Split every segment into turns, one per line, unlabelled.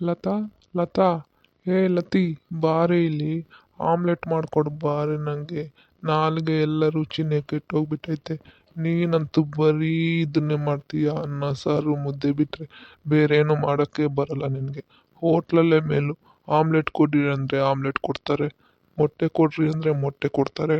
ಲತಾ ಲತಾ ಏ ಲತಿ, ಬಾರೆ ಇಲ್ಲಿ. ಆಮ್ಲೆಟ್ ಮಾಡಿಕೊಡು ಬಾರೆ ನನಗೆ ನಾಲ್ಗೆ ಎಲ್ಲ ರುಚಿನೇ ಕೆಟ್ಟೋಗ್ಬಿಟ್ಟೈತೆ. ನೀನಂತೂ ಬರೀ ಇದನ್ನೇ ಮಾಡ್ತೀಯ? ಅನ್ನ, ಸಾರು, ಮುದ್ದೆ ಬಿಟ್ಟರೆ ಬೇರೆ ಏನೂ ಮಾಡೋಕ್ಕೆ ಬರಲ್ಲ ನಿನಗೆ. ಹೋಟ್ಲಲ್ಲೇ ಮೇಲು. ಆಮ್ಲೆಟ್ ಕೊಡಿ ಅಂದರೆ ಆಮ್ಲೆಟ್ ಕೊಡ್ತಾರೆ. ಮೊಟ್ಟೆ ಕೊಡ್ರಿ ಅಂದರೆ ಮೊಟ್ಟೆ ಕೊಡ್ತಾರೆ.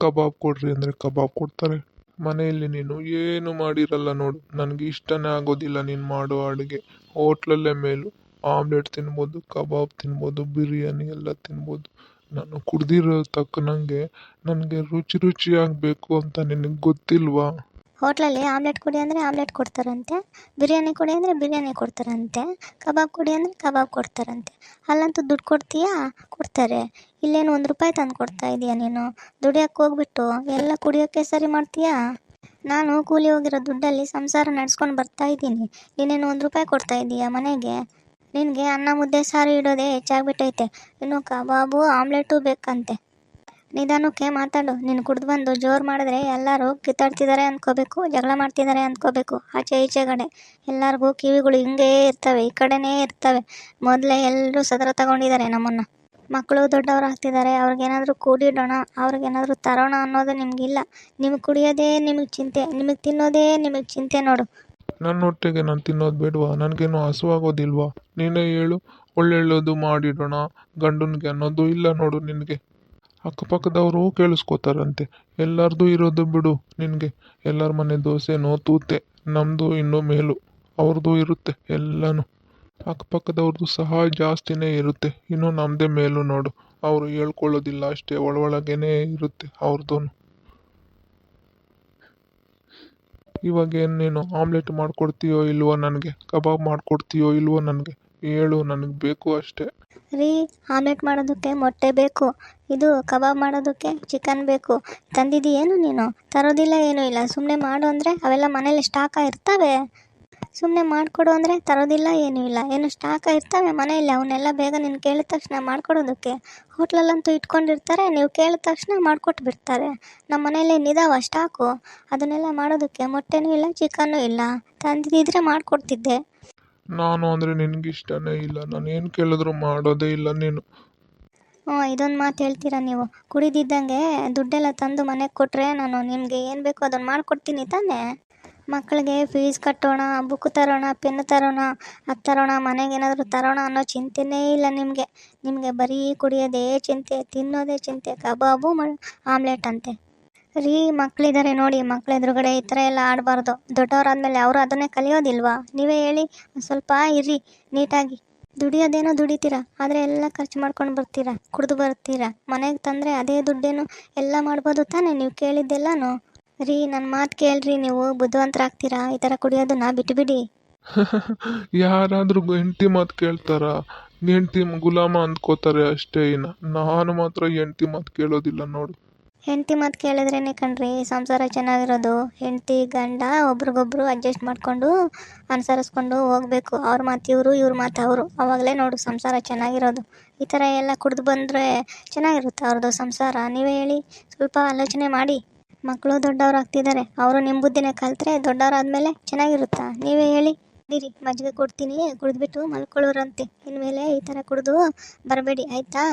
ಕಬಾಬ್ ಕೊಡ್ರಿ ಅಂದರೆ ಕಬಾಬ್ ಕೊಡ್ತಾರೆ. ಮನೆಯಲ್ಲಿ ನೀನು ಏನು ಮಾಡಿರಲ್ಲ ನೋಡು. ನನಗೆ ಇಷ್ಟನೇ ಆಗೋದಿಲ್ಲ ನೀನು ಮಾಡೋ ಅಡುಗೆ ಹೋಟ್ಲಲ್ಲೇ ಮೇಲು. ಆಮ್ಲೆಟ್ ತಿನ್ಬೋದು, ಕಬಾಬ್ ತಿನ್ಬೋದು, ಬಿರಿಯಾನಿ ಎಲ್ಲ ತಿನ್ಬೋದು. ನಾನು ಕುಡ್ದಿರೋ ತಕ್ಕನಂಗೆ ನನಗೆ ರುಚಿ ರುಚಿಯಾಗಿ ಬೇಕು ಅಂತ ನಿನಗೆ ಗೊತ್ತಿಲ್ವಾ?
ಹೋಟ್ಲಲ್ಲಿ ಆಮ್ಲೆಟ್ ಕೊಡಿ ಅಂದರೆ ಆಮ್ಲೆಟ್ ಕೊಡ್ತಾರಂತೆ, ಬಿರಿಯಾನಿ ಕೊಡಿ ಅಂದರೆ ಬಿರಿಯಾನಿ ಕೊಡ್ತಾರಂತೆ, ಕಬಾಬ್ ಕೊಡಿ ಅಂದರೆ ಕಬಾಬ್ ಕೊಡ್ತಾರಂತೆ. ಅಲ್ಲಂತೂ ದುಡ್ಡು ಕೊಡ್ತೀಯಾ? ಕೊಡ್ತಾರೆ. ಇಲ್ಲೇನು ಒಂದು ರೂಪಾಯಿ ತಂದು ಕೊಡ್ತಾ ಇದೀಯ ನೀನು? ದುಡಿಯೋಕ್ಕೆ ಹೋಗ್ಬಿಟ್ಟು ಎಲ್ಲ ಕುಡಿಯೋಕ್ಕೆ ಸರಿ ಮಾಡ್ತೀಯಾ? ನಾನು ಕೂಲಿ ಹೋಗಿರೋ ದುಡ್ಡಲ್ಲಿ ಸಂಸಾರ ನಡೆಸ್ಕೊಂಡು ಬರ್ತಾ ಇದ್ದೀನಿ ನೀನೇನು ಒಂದು ರೂಪಾಯಿ ಕೊಡ್ತಾ ಇದೀಯಾ ಮನೆಗೆ? ನಿನಗೆ ಅನ್ನ ಮುದ್ದೆ ಸಾರು ಇಡೋದೇ ಹೆಚ್ಚಾಗ್ಬಿಟ್ಟೈತೆ. ಇನ್ನು ಕಬಾಬು, ಆಮ್ಲೆಟು ಬೇಕಂತೆ. ನಿಧಾನಕ್ಕೆ ಮಾತಾಡು. ನೀನು ಕುಡ್ದು ಬಂದು ಜೋರು ಮಾಡಿದ್ರೆ ಎಲ್ಲರೂ ಕಿತ್ತಾಡ್ತಿದ್ದಾರೆ ಅಂದ್ಕೋಬೇಕು ಜಗಳ ಮಾಡ್ತಿದ್ದಾರೆ ಅಂದ್ಕೋಬೇಕು ಆಚೆ ಈಚೆ ಕಡೆ. ಎಲ್ಲರಿಗೂ ಕಿವಿಗಳು ಹಿಂಗೇ ಇರ್ತವೆ, ಈ ಕಡೆನೇ ಇರ್ತವೆ. ಮೊದಲೇ ಎಲ್ಲರೂ ಸದರ ತಗೊಂಡಿದ್ದಾರೆ ನಮ್ಮನ್ನು. ಮಕ್ಕಳು ದೊಡ್ಡವರು ಆಗ್ತಿದ್ದಾರೆ ಅವ್ರಿಗೇನಾದರೂ ಕೂಡಿಡೋಣ, ಅವ್ರಿಗೇನಾದರೂ ತರೋಣ ಅನ್ನೋದು ನಿಮಗಿಲ್ಲ. ನಿಮಗೆ ಕುಡಿಯೋದೇ ನಿಮಗೆ ಚಿಂತೆ, ನಿಮಗೆ ತಿನ್ನೋದೇ ನಿಮಗೆ ಚಿಂತೆ ನೋಡು.
ನನ್ನ ಹೊಟ್ಟೆಗೆ ನಾನು ತಿನ್ನೋದು ಬೇಡವಾ? ನನಗೇನು ಹಸುವಾಗೋದಿಲ್ವಾ? ನೀನೇ ಹೇಳು, ಒಳ್ಳೊಳ್ಳೋದು ಮಾಡಿಡೋಣ, ಗಂಡನಿಗೆ ಅನ್ನೋದು ಇಲ್ಲ ನೋಡು ನಿನಗೆ. ಅಕ್ಕಪಕ್ಕದವರು ಕೇಳಿಸ್ಕೋತಾರಂತೆ. ಎಲ್ಲರದು ಇರೋದು ಬಿಡು ನಿನಗೆ. ಎಲ್ಲರ ಮನೆ ದೋಸೆನೋ ತೂತೆ ನಮ್ಮದು ಇನ್ನೂ ಮೇಲು. ಅವ್ರದ್ದು ಇರುತ್ತೆ ಎಲ್ಲನೂ. ಅಕ್ಕಪಕ್ಕದವ್ರದ್ದು ಸಹ ಜಾಸ್ತಿನೇ ಇರುತ್ತೆ, ಇನ್ನು ನಮ್ಮದೇ ಮೇಲು ನೋಡು. ಅವರು ಹೇಳ್ಕೊಳ್ಳೋದಿಲ್ಲ ಅಷ್ಟೇ ಒಳಗೇನೆ ಇರುತ್ತೆ ಅವ್ರದ್ದು ಇವಾಗ ಏನು ನೀನು ಆಮ್ಲೆಟ್ ಮಾಡ್ಕೊಡ್ತೀಯೋ ಇಲ್ವೋ ನನಗೆ? ಕಬಾಬ್ ಮಾಡ್ಕೊಡ್ತೀಯೋ ಇಲ್ವೋ ನನಗೆ? ಹೇಳು, ನನಗೆ ಬೇಕು ಅಷ್ಟೇ.
ರೀ, ಆಮ್ಲೆಟ್ ಮಾಡೋದಕ್ಕೆ ಮೊಟ್ಟೆ ಬೇಕು. ಇದು ಕಬಾಬ್ ಮಾಡೋದಕ್ಕೆ ಚಿಕನ್ ಬೇಕು. ತಂದಿದ್ದೀಯೇನು ನೀನು? ತರೋದಿಲ್ಲ ಏನೂ ಇಲ್ಲ. ಸುಮ್ಮನೆ ಮಾಡು ಅಂದರೆ ಅವೆಲ್ಲ ಮನೇಲಿ ಸ್ಟಾಕ ಇರ್ತವೆ? ಸುಮ್ಮನೆ ಮಾಡಿಕೊಡು ಅಂದರೆ ತರೋದಿಲ್ಲ ಏನೂ ಇಲ್ಲ. ಏನು ಸ್ಟಾಕ್ ಇರ್ತವೆ ಮನೆಯಲ್ಲಿ ಅವನ್ನೆಲ್ಲ ಬೇಗ ನೀನು ಕೇಳಿದ ತಕ್ಷಣ ಮಾಡ್ಕೊಡೋದಕ್ಕೆ. ಹೋಟ್ಲಲ್ಲಂತೂ ಇಟ್ಕೊಂಡಿರ್ತಾರೆ ನೀವು ಕೇಳಿದ ತಕ್ಷಣ ಮಾಡಿಕೊಟ್ಟು ಬಿಡ್ತಾರೆ. ನಮ್ಮ ಮನೆಯಲ್ಲಿ ಏನಿದಾವ ಸ್ಟಾಕು ಅದನ್ನೆಲ್ಲ ಮಾಡೋದಕ್ಕೆ ಮೊಟ್ಟೆನೂ ಇಲ್ಲ ಚಿಕನ್ನೂ ಇಲ್ಲ. ತಂದಿದ್ದಿದ್ರೆ ಮಾಡಿಕೊಡ್ತಿದ್ದೆ.
ನಾನು ಅಂದರೆ ನಿನಗೆ ಇಷ್ಟನೇ ಇಲ್ಲ. ನಾನು ಏನು ಕೇಳಿದ್ರು ಮಾಡೋದೇ ಇಲ್ಲ ನೀನು.
ಹ್ಞೂ ಇದೊಂದು ಮಾತು ಹೇಳ್ತೀರಾ ನೀವು? ಕುಡಿದಿದ್ದಂಗೆ ದುಡ್ಡೆಲ್ಲ ತಂದು ಮನೆಗೆ ಕೊಟ್ಟರೆ ನಾನು ನಿಮಗೆ ಏನು ಬೇಕೋ ಅದನ್ನು ಮಾಡಿಕೊಡ್ತೀನಿ ತಾನೇ? ಮಕ್ಕಳಿಗೆ ಫೀಸ್ ಕಟ್ಟೋಣ ಬುಕ್ ತರೋಣ ಪೆನ್ ತರೋಣ, ಅದು ತರೋಣ, ಮನೆಗೆ ಏನಾದರೂ ತರೋಣ ಅನ್ನೋ ಚಿಂತೆನೇ ಇಲ್ಲ ನಿಮಗೆ. ನಿಮಗೆ ಬರೀ ಕುಡಿಯೋದೇ ಚಿಂತೆ, ತಿನ್ನೋದೇ ಚಿಂತೆ, ಕಬಾಬು ಆಮ್ಲೆಟ್ ಅಂತೆ. ರೀ ಮಕ್ಕಳಿದ್ದಾರೆ ನೋಡಿ ಮಕ್ಕಳ ಎದುರುಗಡೆ ಈ ಥರ ಎಲ್ಲ ಆಡಬಾರ್ದು. ದೊಡ್ಡವರಾದಮೇಲೆ ಅವರು ಅದನ್ನೇ ಕಲಿಯೋದಿಲ್ವಾ? ನೀವೇ ಹೇಳಿ ಸ್ವಲ್ಪ ಇರ್ರಿ, ನೀಟಾಗಿ. ದುಡಿಯೋದೇನೋ ದುಡಿತೀರಾ, ಆದರೆ ಎಲ್ಲ ಖರ್ಚು ಮಾಡ್ಕೊಂಡು ಬರ್ತೀರಾ, ಕುಡಿದು ಬರ್ತೀರಾ? ಮನೆಗೆ ತಂದರೆ ಅದೇ ದುಡ್ಡೇನು ಎಲ್ಲ ಮಾಡ್ಬೋದು ತಾನೇ, ನೀವು ಕೇಳಿದ್ದೆಲ್ಲನೂ? ರೀ ನನ್ನ ಮಾತು ಕೇಳ್ರಿ ನೀವು. ಬುದ್ಧಿವಂತರಾಗ್ತೀರಾ? ಈ ಥರ ಕುಡಿಯೋದನ್ನ ಬಿಟ್ಟುಬಿಡಿ
ಯಾರಾದ್ರೂ ಹೆಂಡತಿ ಮಾತು ಕೇಳ್ತಾರ? ಹೆಂಡತಿ ಗುಲಾಮ ಅಂದ್ಕೋತಾರೆ ಅಷ್ಟೇ ಇನ್ನ. ನಾನು ಮಾತ್ರ ಹೆಂಡತಿ ಮಾತು ಕೇಳೋದಿಲ್ಲ ನೋಡು.
ಹೆಂಡತಿ ಮಾತು ಕೇಳಿದ್ರೇನೆ ಕಣ್ರಿ ಸಂಸಾರ ಚೆನ್ನಾಗಿರೋದು. ಹೆಂಡತಿ ಗಂಡ ಒಬ್ರಿಗೊಬ್ರು ಅಡ್ಜಸ್ಟ್ ಮಾಡಿಕೊಂಡು ಅನುಸರಿಸ್ಕೊಂಡು ಹೋಗ್ಬೇಕು. ಅವ್ರ ಮಾತು ಇವರು ಇವ್ರ ಮಾತು ಅವರು. ಅವಾಗಲೇ ನೋಡು ಸಂಸಾರ ಚೆನ್ನಾಗಿರೋದು. ಈ ಥರ ಎಲ್ಲ ಕುಡಿದು ಬಂದರೆ ಚೆನ್ನಾಗಿರುತ್ತೆ ಅವ್ರದ್ದು ಸಂಸಾರ. ನೀವೇ ಹೇಳಿ ಸ್ವಲ್ಪ ಆಲೋಚನೆ ಮಾಡಿ. ಮಕ್ಕಳು ದೊಡ್ಡವರಾಗ್ತಿದ್ದಾರೆ ಅವರು ನಿಮ್ಮ ಬುದ್ಧಿನೇ ಕಲ್ತ್ರೆ ದೊಡ್ಡವರಾದ್ಮೇಲೆ ಚೆನ್ನಾಗಿರುತ್ತಾ? ನೀವೇ ಹೇಳಿ. ನೀರಿ ಮಜ್ಜಿಗೆ ಕೊಡ್ತೀನಿ. ಕುಡಿದ್ಬಿಟ್ಟು ಮಲ್ಕೊಳ್ಳೋರಂತೆ. ಇನ್ಮೇಲೆ ಈ ಥರ ಕುಡಿದು ಬರಬೇಡಿ. ಆಯ್ತಾ?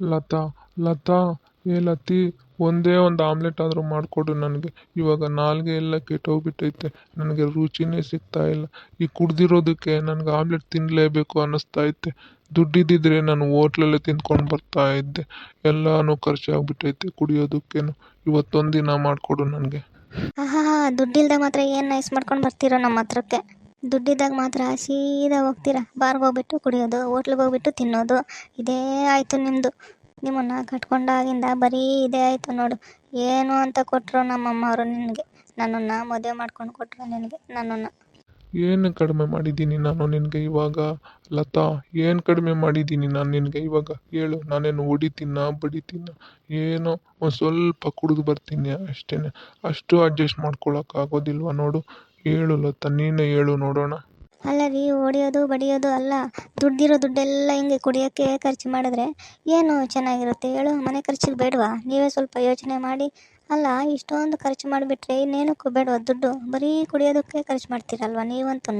ಲತಾ ಲತಾ, ಏ ಲತಿ, ಒಂದೇ ಒಂದು ಆಮ್ಲೆಟ್ ಆದರೂ ಮಾಡಿಕೊಡು ನನಗೆ. ಇವಾಗ ನಾಲ್ಗೆ ಎಲ್ಲ ಕೆಟ್ಟೋಗ್ಬಿಟ್ಟೈತೆ. ನನಗೆ ರುಚಿನೇ ಸಿಗ್ತಾ ಇಲ್ಲ. ಈ ಕುಡ್ದಿರೋದಕ್ಕೆ ನನಗೆ ಆಮ್ಲೆಟ್ ತಿನ್ನಲೇಬೇಕು ಅನ್ನಿಸ್ತಾ ಐತೆ. ದುಡ್ಡಿದ್ದಿದ್ರೆ ನಾನು ಹೋಟ್ಲಲ್ಲೇ ತಿಂದ್ಕೊಂಡು ಬರ್ತಾ ಇದ್ದೆ. ಎಲ್ಲಾನು ಖರ್ಚಾಗ್ಬಿಟ್ಟೈತೆ ಕುಡಿಯೋದಕ್ಕೇನು. ಇವತ್ತೊಂದು ದಿನ ಮಾಡಿಕೊಡು ನನಗೆ.
ಆಹಾ, ದುಡ್ಡಿಲ್ದ ಮಾತ್ರ ಏನು ನೈಸ್ ಮಾಡ್ಕೊಂಡು ಬರ್ತೀರೋ ನಮ್ಮ ಹತ್ರಕ್ಕೆ. ದುಡ್ಡಿದ್ದಾಗ ಮಾತ್ರ ಸೀದಾ ಹೋಗ್ತೀರಾ. ಬಾರ್ಗೆ ಹೋಗ್ಬಿಟ್ಟು ಕುಡಿಯೋದು, ಹೋಟ್ಲಿಗೆ ಹೋಗ್ಬಿಟ್ಟು ತಿನ್ನೋದು. ಇದೇ ಆಯಿತು ನಿಮ್ಮದು ನಿಮ್ಮನ್ನು ಕಟ್ಕೊಂಡಾಗಿಂದ ಬರೀ ಇದೇ ಆಯಿತು ನೋಡು. ಏನು ಅಂತ ಕೊಟ್ಟರು ನಮ್ಮಮ್ಮ ಅವರು ನಿನಗೆ. ನನ್ನನ್ನು ಮದುವೆ ಮಾಡ್ಕೊಂಡು ಕೊಟ್ಟರು ನಿನಗೆ, ನನ್ನನ್ನು.
ಏನು ಕಡಿಮೆ ಮಾಡಿದ್ದೀನಿ ನಾನು ನಿನಗೆ ಇವಾಗ? ಲತಾ, ಏನು ಕಡಿಮೆ ಮಾಡಿದ್ದೀನಿ ನಾನು ನಿನಗೆ ಇವಾಗ? ಹೇಳು, ನಾನೇನು ಹೊಡಿತೀನ, ಬಡಿತೀನ? ಏನೋ ಒಂದು ಸ್ವಲ್ಪ ಕುಡಿದು ಬರ್ತೀನಿ ಅಷ್ಟೇ ಅಷ್ಟು ಅಡ್ಜಸ್ಟ್ ಮಾಡ್ಕೊಳಕ್ಕಾಗೋದಿಲ್ವ ನೋಡು. ಹೇಳು ಲತಾ, ನೀನೇ ಹೇಳು ನೋಡೋಣ.
ಅಲ್ಲ ರೀ, ಹೊಡಿಯೋದು, ಬಡಿಯೋದು ಅಲ್ಲ. ದುಡ್ಡಿರೋ ದುಡ್ಡೆಲ್ಲ ಹಿಂಗೆ ಕುಡಿಯೋಕ್ಕೆ ಖರ್ಚು ಮಾಡಿದ್ರೆ ಏನು ಚೆನ್ನಾಗಿರುತ್ತೆ? ಹೇಳು, ಮನೆ ಖರ್ಚಿಗೆ ಬೇಡವಾ? ನೀವೇ ಸ್ವಲ್ಪ ಯೋಚನೆ ಮಾಡಿ. ಅಲ್ಲ ಇಷ್ಟೊಂದು ಖರ್ಚು ಮಾಡಿಬಿಟ್ರೆ ಇನ್ನೇನಕ್ಕೂ ಬೇಡವಾ ದುಡ್ಡು? ಬರೀ ಕುಡಿಯೋದಕ್ಕೆ ಖರ್ಚು ಮಾಡ್ತೀರಲ್ವ ನೀವಂತೂ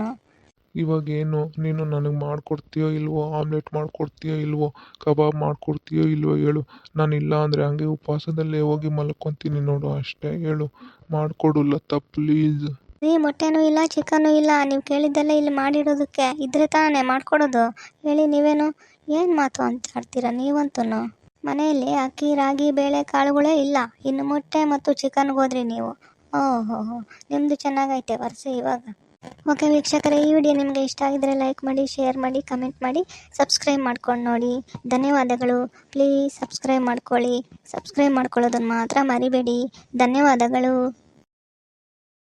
ಇವಾಗ ಏನು? ನೀನು ನನಗೆ ಮಾಡಿಕೊಡ್ತೀಯೋ ಇಲ್ವೋ? ಆಮ್ಲೆಟ್ ಮಾಡಿಕೊಡ್ತೀಯೋ ಇಲ್ವೋ? ಕಬಾಬ್ ಮಾಡಿಕೊಡ್ತೀಯೋ ಇಲ್ವೋ ಹೇಳು. ನಾನು ಇಲ್ಲ ಅಂದರೆ ಹಂಗೆ ಉಪವಾಸದಲ್ಲೇ ಹೋಗಿ ಮಲ್ಕೊತೀನಿ ನೋಡು ಅಷ್ಟೇ ಹೇಳು. ಮಾಡಿಕೊಡು ಲತಾ ಪ್ಲೀಸ್.
ರೀ ಮೊಟ್ಟೆನೂ ಇಲ್ಲ ಚಿಕನ್ನು ಇಲ್ಲ. ನೀವು ಕೇಳಿದ್ದೆಲ್ಲ ಇಲ್ಲಿ ಮಾಡಿಡೋದಕ್ಕೆ. ಇದ್ರೆ ತಾನೇ ಮಾಡ್ಕೊಡೋದು. ಹೇಳಿ ನೀವೇನು? ಏನು ಮಾತು ಅಂತ ಆಡ್ತೀರಾ ನೀವಂತೂ ಮನೆಯಲ್ಲಿ ಅಕ್ಕಿ, ರಾಗಿ, ಬೇಳೆ, ಕಾಳುಗಳೇ ಇಲ್ಲ. ಇನ್ನು ಮೊಟ್ಟೆ ಮತ್ತು ಚಿಕನ್ ಹೋದ್ರಿ ನೀವು. ಓಹೋ, ಹೋ. ನಿಮ್ಮದು ಚೆನ್ನಾಗೈತೆ ವರ್ಷ ಇವಾಗ. ಓಕೆ ವೀಕ್ಷಕರೇ, ಈ ವಿಡಿಯೋ ನಿಮಗೆ ಇಷ್ಟ ಆಗಿದ್ರೆ ಲೈಕ್ ಮಾಡಿ ಶೇರ್ ಮಾಡಿ ಕಮೆಂಟ್ ಮಾಡಿ ಸಬ್ಸ್ಕ್ರೈಬ್ ಮಾಡ್ಕೊಂಡು ನೋಡಿ. ಧನ್ಯವಾದಗಳು. ಪ್ಲೀಸ್ ಸಬ್ಸ್ಕ್ರೈಬ್ ಮಾಡ್ಕೊಳ್ಳಿ. ಸಬ್ಸ್ಕ್ರೈಬ್ ಮಾಡ್ಕೊಳ್ಳೋದನ್ನು ಮಾತ್ರ ಮರಿಬೇಡಿ. ಧನ್ಯವಾದಗಳು.